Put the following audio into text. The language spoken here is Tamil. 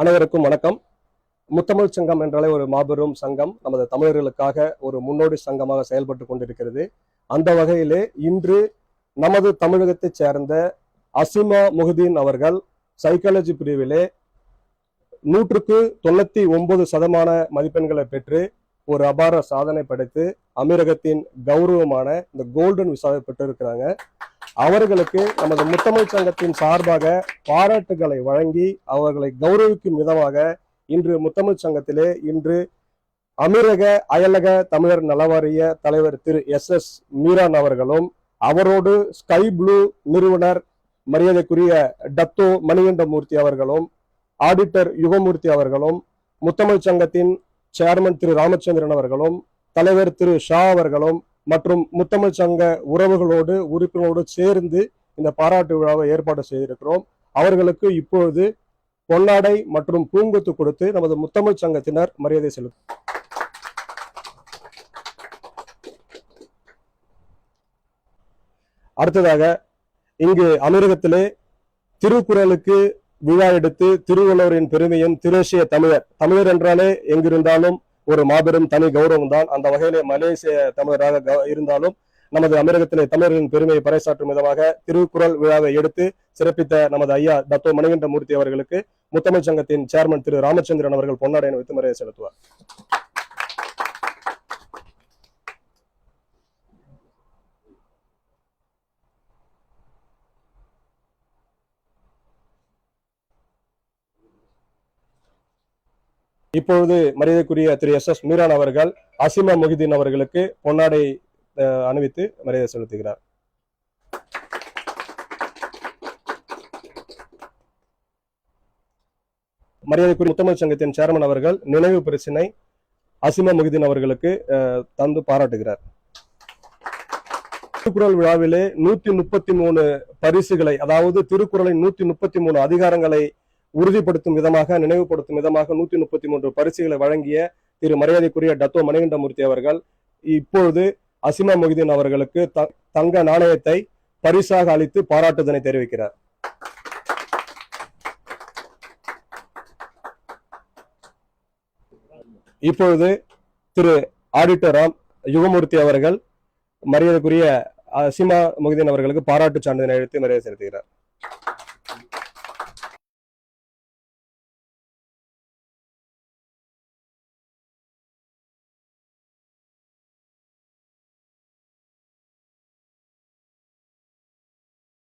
அனைவருக்கும் வணக்கம். முத்தமிழ் சங்கம் என்றாலே ஒரு மாபெரும் சங்கம். நமது தமிழர்களுக்காக ஒரு முன்னோடி சங்கமாக செயல்பட்டு கொண்டிருக்கிறது. அந்த வகையிலே இன்று நமது தமிழகத்தைச் சேர்ந்த அசிமா முஹுதீன் அவர்கள் சைக்காலஜி பிரிவிலே நூற்றுக்கு தொண்ணூத்தி ஒன்பது சதமான மதிப்பெண்களை பெற்று ஒரு அபார சாதனை படைத்து அமீரகத்தின் கௌரவமான இந்த கோல்டன் விசாவை பெற்றிருக்கிறாங்க. அவர்களுக்கு நமது முத்தமிழ் சங்கத்தின் சார்பாக பாராட்டுகளை வழங்கி அவர்களை கௌரவிக்கும் விதமாக இன்று முத்தமிழ் சங்கத்திலே இன்று அமீரக அயலக தமிழர் நலவாரிய தலைவர் திரு எஸ் எஸ் மீரான் அவர்களும் அவரோடு ஸ்கை ப்ளூ நிறுவனர் மரியாதைக்குரிய டத்தோ மணிகண்டமூர்த்தி அவர்களும் ஆடிட்டர் யுகமூர்த்தி அவர்களும் முத்தமிழ் சங்கத்தின் சேர்மன் திரு ராமச்சந்திரன் அவர்களும் தலைவர் திரு ஷா அவர்களும் மற்றும் முத்தமிழ் சங்க உறவுகளோடு உறுப்பினரோடு சேர்ந்து இந்த பாராட்டு விழாவை ஏற்பாடு செய்திருக்கிறோம். அவர்களுக்கு இப்பொழுது பொன்னாடை மற்றும் பூங்கொத்து கொடுத்து நமது முத்தமிழ் சங்கத்தினர் மரியாதை செலுத்தும் அடுத்ததாக இங்கு அமீரகத்திலே திருக்குறளுக்கு விழா எடுத்து திருவள்ளுவரின் பெருமையும் திரேசிய தமிழர் தமிழர் என்றாலே எங்கிருந்தாலும் ஒரு மாபெரும் தனி கௌரவம் தான் அந்த வகையிலே மலேசிய தமிழராக இருந்தாலும் நமது அமீரகத்திலே தமிழரின் பெருமையை பறைசாற்றும் விதமாக திருக்குறள் விழாவை எடுத்து சிறப்பித்த நமது ஐயா தத்தோ மணிகண்ட மூர்த்தி அவர்களுக்கு முத்தமிழ் சங்கத்தின் சேர்மன் திரு ராமச்சந்திரன் அவர்கள் பொன்னாடை அணிவித்து மரியாதை செலுத்துவார். இப்பொழுது மரியாதைக்குரிய திரு எஸ் எஸ் மீரான் அவர்கள் அசிமா முகிதீன் அவர்களுக்கு பொன்னாடை அணிவித்து மரியாதை செலுத்துகிறார். மரியாதைக்குரிய முத்தமிழ் சங்கத்தின் சேர்மன் அவர்கள் நினைவு பிரச்சினை அசிமா முகிதீன் அவர்களுக்கு தந்து பாராட்டுகிறார். திருக்குறள் விழாவிலே நூத்தி முப்பத்தி மூணு பரிசுகளை அதாவது திருக்குறளின் நூத்தி முப்பத்தி மூணு அதிகாரங்களை உறுதிப்படுத்தும் விதமாக நினைவுபடுத்தும் விதமாக நூத்தி முப்பத்தி மூன்று பரிசுகளை வழங்கிய திரு மரியாதைக்குரிய டத்தோ மணிகண்டமூர்த்தி அவர்கள் இப்பொழுது அசிமா மொஹிதீன் அவர்களுக்கு த- தங்க நாணயத்தை பரிசாக அளித்து பாராட்டுதனை தெரிவிக்கிறார். இப்பொழுது திரு ஆடிட்டர் ராம் யுகமூர்த்தி அவர்கள் மரியாதைக்குரிய அசிமா மொஹிதீன் அவர்களுக்கு பாராட்டு சான்றிதழை அளித்து மரியாதை செலுத்துகிறார்.